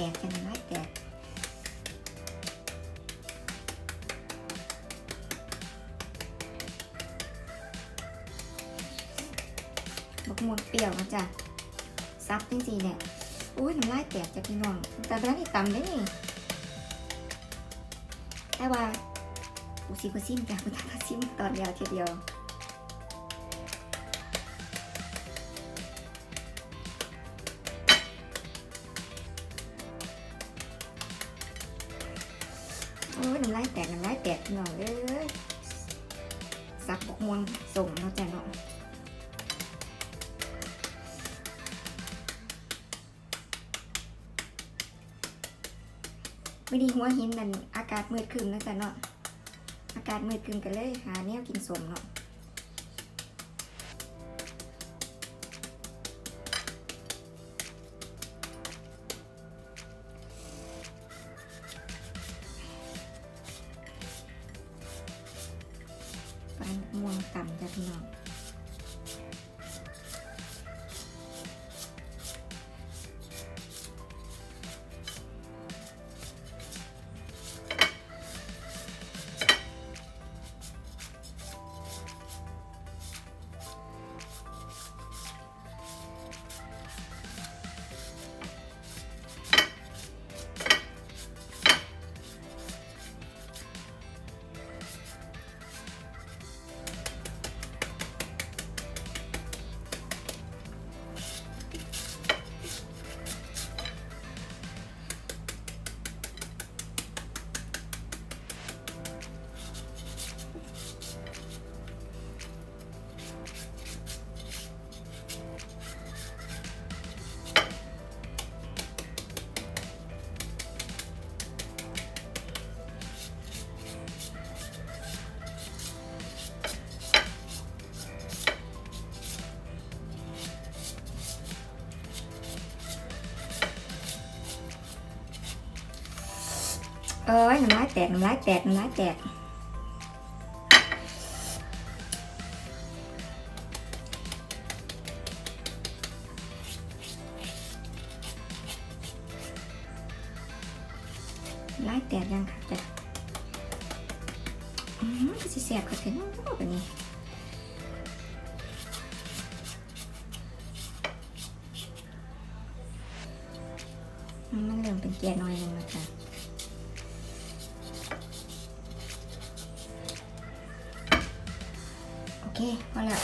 ตกกันน้ำลายแตกบักมวงเปรี้ยวนะจ๊ะซับจริงๆเนี่ยอุ้ยน้ำลายแตกจากพี่น้องแต่ร้านนี้ตำได้นี่แต่ว่าอุซิกุซิมจ้ะคุณตาซิมตอนเดียวทีเดียว น้ำลายแตกน้ำลายแตกพี่น้องเอ้ยซับบกม่วงส่งเนาะจ้ะเนาะไม่ดีหัวหินนั่นอากาศมืดครึมนะจ๊ะเนาะอากาศมืดครึมกันเลยหาแนวกินสมเนาะ ม่วงต่ำจ้ะพี่น้อง อ้ยน้ำลายแตกน้ำลายแตกน้ำลายแตก เคพอแล้ว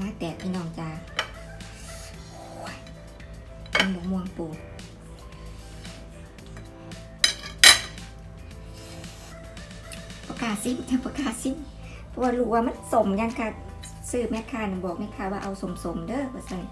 น้าแตกพี่น้องจ้าโอ้ยเป็นหมกม่วงปูประกาศซิจะประกาศซิเพราะว่ารู้ว่ามันสมยังค่ะซื้อแม่ค้าบอกแม่ค้าว่าเอาสมสมเด้อว่าซั่น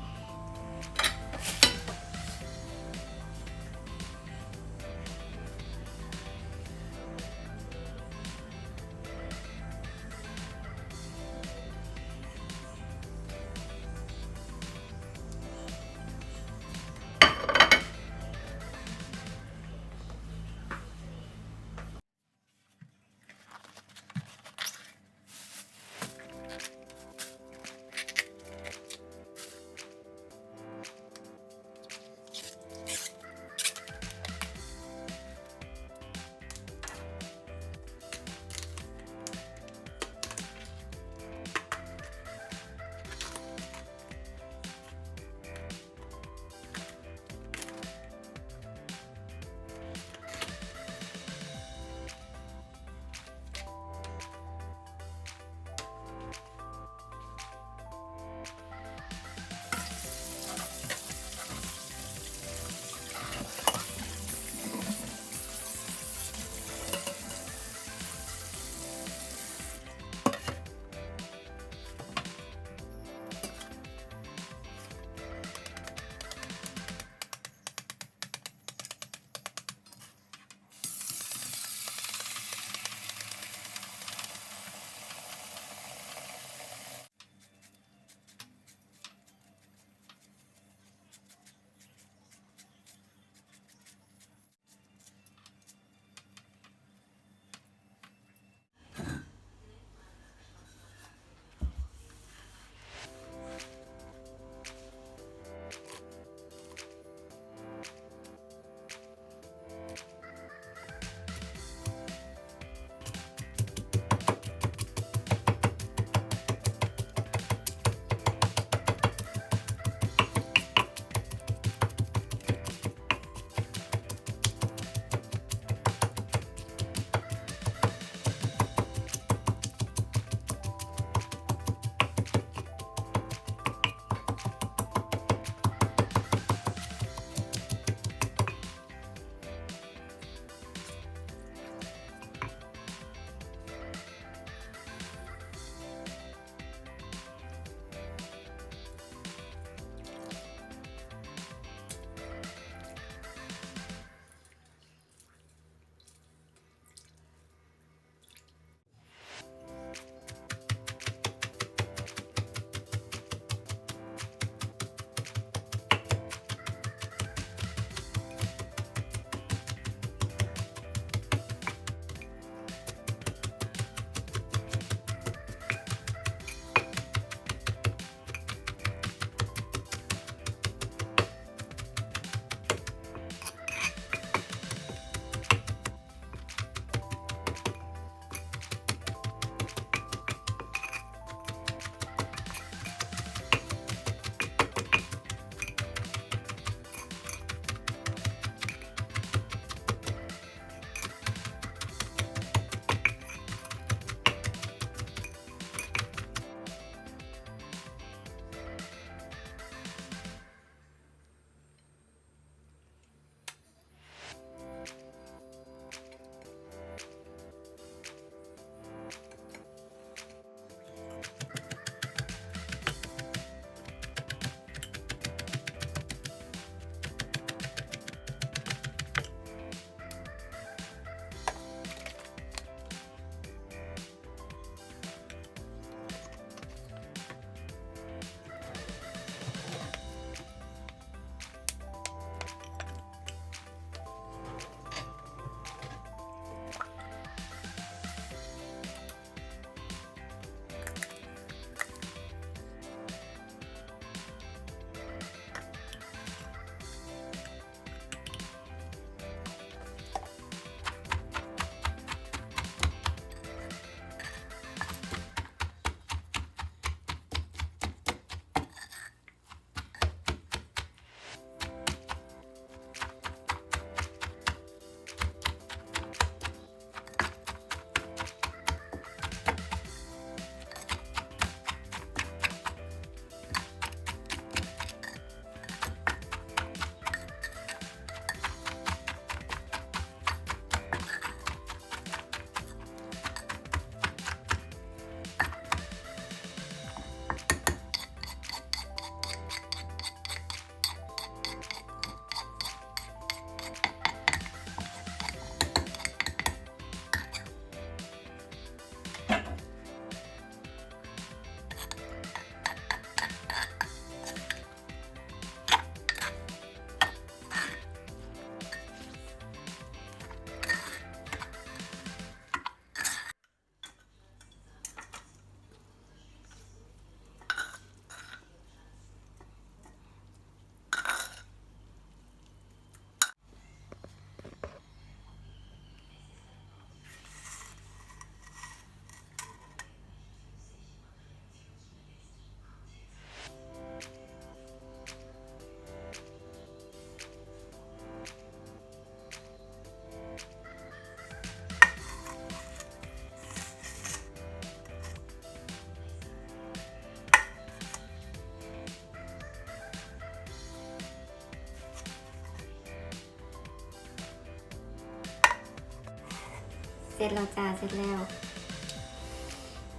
ร็จแล้วจ้าเสร็จแล้ว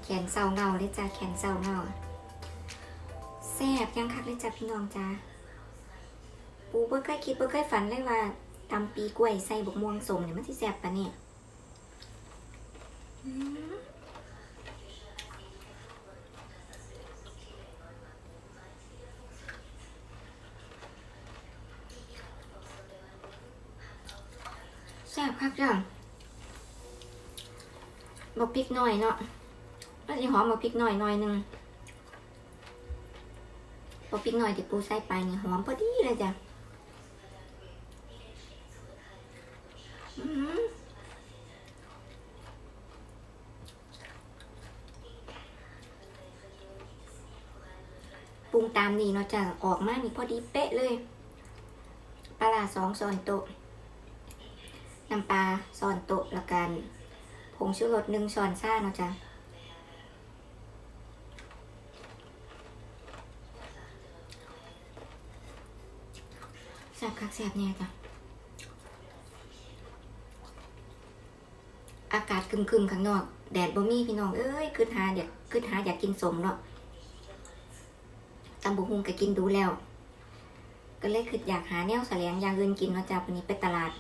แขนเศร้าเงาเลยจ้าแขนเศร้าเงาแซ่บยังคักเลยจ้าพี่น้องจ้าปูเพิ่เคยคิดเพิ่เคยฝันเลยว่าตำปีกล้วยใส่บกม่วงสมเนี่ยมันสิแซ่บปะเนี่ยแซ่บคักจัง บกพริกหน่อยเนาะแล้วสิหอมบกพริกหน่อยหน่อยหนึงบกพริกหน่อยที่ปูใส่ไปนี่หอมพอดีเลยจ้ะอืมปรุงตามนี่เนาะจ้ะออกมานี่พอดีเป๊ะเลยปลาสองช้อนโตน้ำปลาช้อนโตแล้วกัน ผงชูรสหนึ่งช้อนซ่าเนาะจ้ะแซ่บคักแซ่บเนี่ยจ้ะ อากาศครึมข้างนอก แดดบ่มีพี่น้อง เอ้ยคือหาอยากคือหาอยากกินสมเนาะตำบุหุงก็กินดูแล้ว ก็เลยคืออยากหาแนวแสลงอย่างอื่นกินเนาะจ้าวันนี้ไปตลาด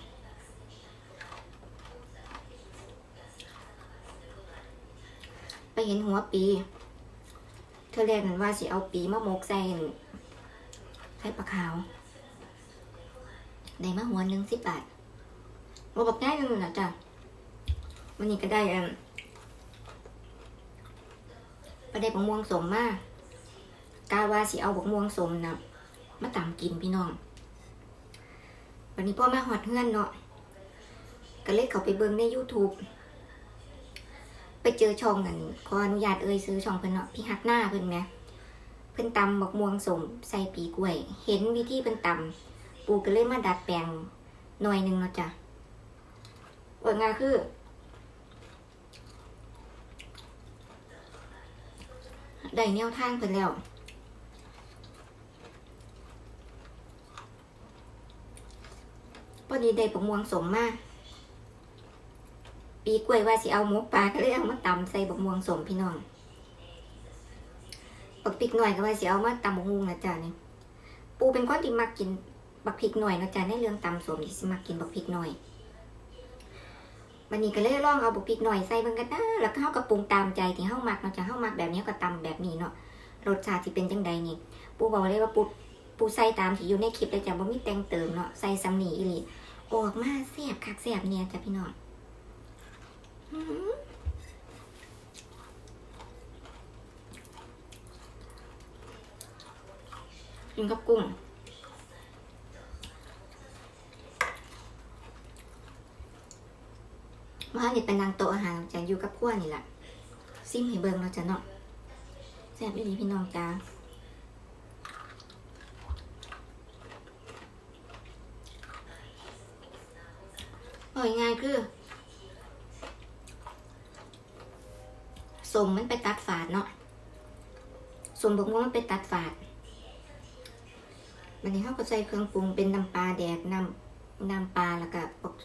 ไป เห็นหัวปีเธอแรกนันว่าสิเอาปีมะมกใส่อั่นใส่ปลาขาวได้มาหัวหนึ่งสิบบาทมาบอกง่ายนึงนะจ้ะวันนี้ก็ได้เอ่มประเด็บกม่วงสมมากกาว่าสิเอาบกม่วงสมนะมาตามกินพี่น้องวันนี้พ่อมาหอดเฮือนเนาะก็เลยเขาไปเบิ่งใน YouTube ไปเจอช่องกันขออนุญาตเอ่ยซื้อช่องเพิ่นเนาะพี่ฮักหน้าเพิ่นไหมเพิ่นตำบกม่วงสมใส่ปีกล้วย เห็นวิธีเพิ่นตำปูก็เลยมาดัดแปลงหน่อยหนึ่งเนาะจ้ะว่าง่ายคือได้แนวทางเพิ่นแล้วพอดีได้ปกม่วงสมมาก ปีกล้วยว่าสิเอาหมกปลาก็เลยเอามาตำใส่บกม่วงสมพี่น้องบักพริกหน่อยก็ว่าสิเอามาตำบกม่วงนะจ๊ะนี่ปูเป็นคนที่มักกินบักพริกหน่อยนะจ๊ะในเรื่องตำสมที่สิมักกินบักพริกหน่อยวันนี้ก็เลยลองเอาบุกพริกหน่อยใส่บิ่งกันนะแล้วก็เฮาก็ปรุงตามใจที่เฮามักเนาะจ้ะเฮามักแบบนี้ก็ตำแบบนี้เนาะรสชาติสิเป็นจังใดนี่ปูบอกเลยว่าปูปูใส่ตามที่อยู่ในคลิปเลยจ้ะบ่มีแต่งเติมเนาะใส่ซ้ำนีอีหลีออกมาแซ่บคักแซ่บเนี่ยจ้ะพี่น้อง กินกับกุ้งมาเนี่เป็นนางโตอาหารจะอยู่กับพวกนี่แหละซิมให้เบิงเราจะเนาะแซ่บดีพี่น้องจ้าเอาง่ายคือ สมมันไปตัดฝาดเนาะสมบอกว่ามันไปตัดฝาดวันนี้เขาก็ใส่เครื่องปรุงเป็นน้ำปลาแดกน้ำน้ำปลาแล้วก็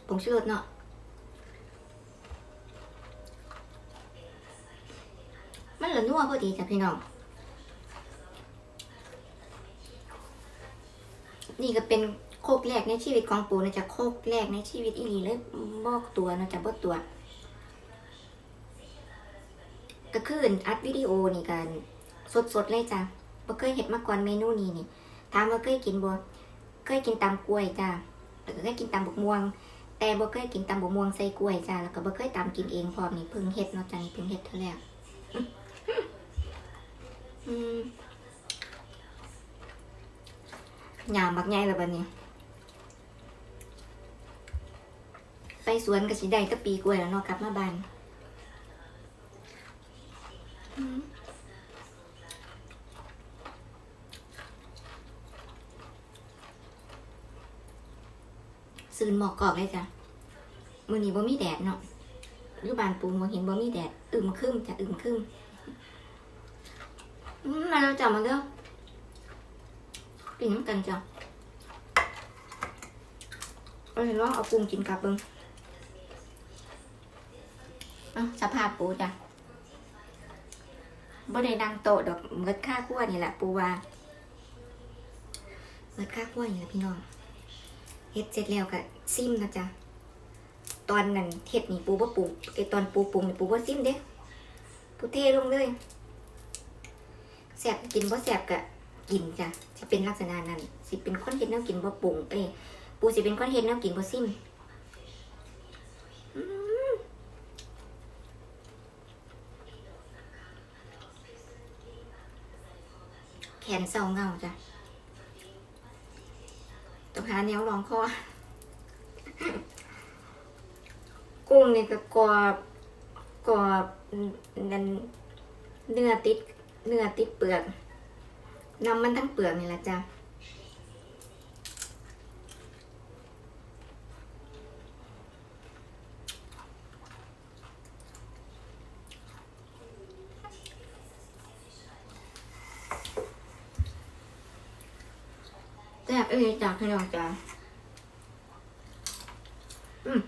ผงชูรสเนาะมันเหลือนัวพอดีจ้ะพี่น้องนี่ก็เป็นโคกแรกในชีวิตของปูนะจ๊ะโคกแรกในชีวิตอีหลีเลยบอกตัวนะจ๊ะบอกตัว ก็คืออัดวิดีโอนี่กันสดๆเลยจ้ะบ่เคยเห็นมาก่อนเมนูนี้นี่ถามว่าเคยกินบ่เคยกินตำกล้วยจ้ะแล้วก็เคยกินตำบกม่วง แต่บ่เคยกินตำบกม่วงใส่กล้วยจ้ะแล้วก็บ่เคยตำกินเองพร้อมนี่เพิ่งเฮ็ดเนาะจ้ะนี่เพิ่งเฮ็ดเท่าแรกอืมยามบักใหญ่แล้วบัดนี้ ไปสวนก็สิได้ก็ปีกล้วยแล้วเนาะกลับมาบ้านอืม ซื้อหมอกกรอบเลยจ้ะมือนี้บ่มีแดดเนาะอยู่บ้านปูบ่เห็นบ่มีแดดอึมครึมจ้ะอึมครึมมมาเราจับมาเด้อกินน้ำกันจ้ะเราเห็นว่าเอาปรุงกินกับเบิ้งอ้าสภาพปูจ้ะบ่ได้ดังโตดอกเมิดค่าขั้วนี่แหละปูว่าเมิดค่าขั้วนี่แหละพี่น้อง เฮ็ดเสร็จแล้วก็ซิมนะจ๊ะตอนนั้นเฮ็ดนี่ปูบ่ปรุงไอตอนปูปรุงนี่ปูบ่ซิมเด้ปูเทลงเลยแซ่บกินบ่แซ่บก็กินจ้ะสิเป็นลักษณะนั้นสิเป็นคนเฮ็ดแนวกินบ่ปรุงเอ้ปูสิเป็นคนเฮ็ดแนวกินบ่ซิมแขนเศร้าเงาจ้ะ ต้องหาแนวรองคอกุ้งนี่ก็กรอบกรอบนั่นเนื้อติดเนื้อติดเปลือกนำมันทั้งเปลือกนี่แหละจ้ะ อ้ยจากพี่น้องจ้าอืม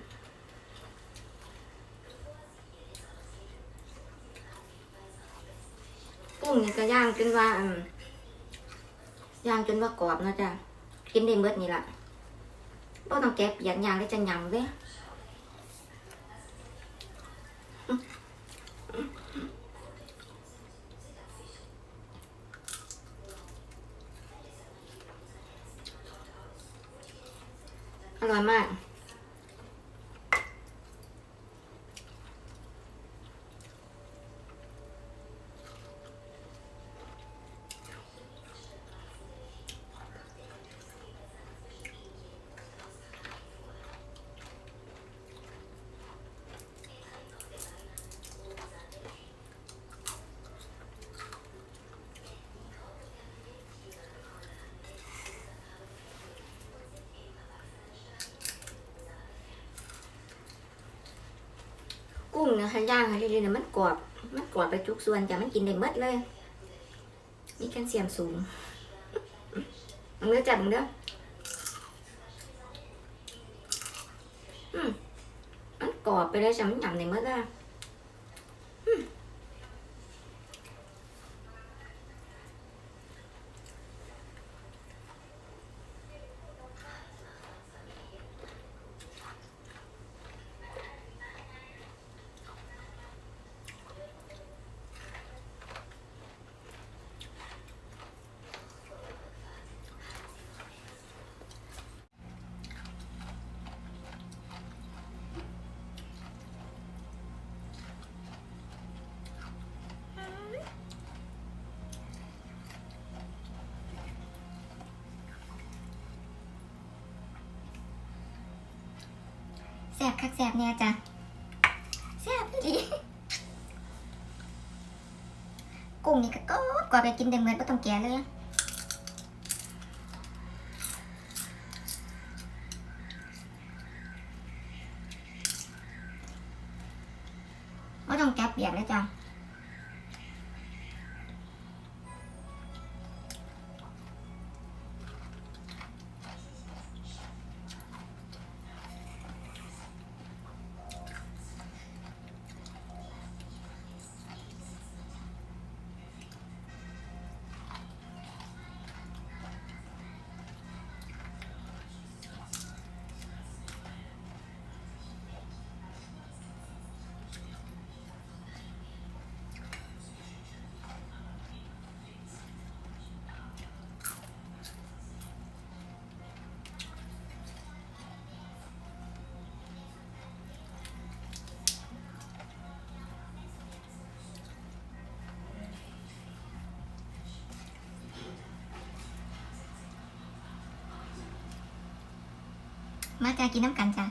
กุ้งนี่ก็ย่างจนว่าอืมย่างจนว่ากรอบนะจ้ะกินได้เบิดนี่ละต้องแกะเปียกย่างได้จะยำเด้ อร่อยมาก งเนี่ยค่ะย่างให้เรื่อยเนี่ยมันกรอบ มันกรอบไปทุกส่วนจ้ะมันกินได้หมดเลย มีแคลเซียมสูงมึงเลือจับมึงเด้ออืมมันกรอบไปเลยจ้ะมันหยำได้หมดเลย แซบคักแซบเนี่ยจ้ะแซบดีกุ้งนี่ก็กรอบกรอบไปกินเต็มเหมือนไม่ต้องแก่เลย มาจ้ากินน้ำกันจ้ะ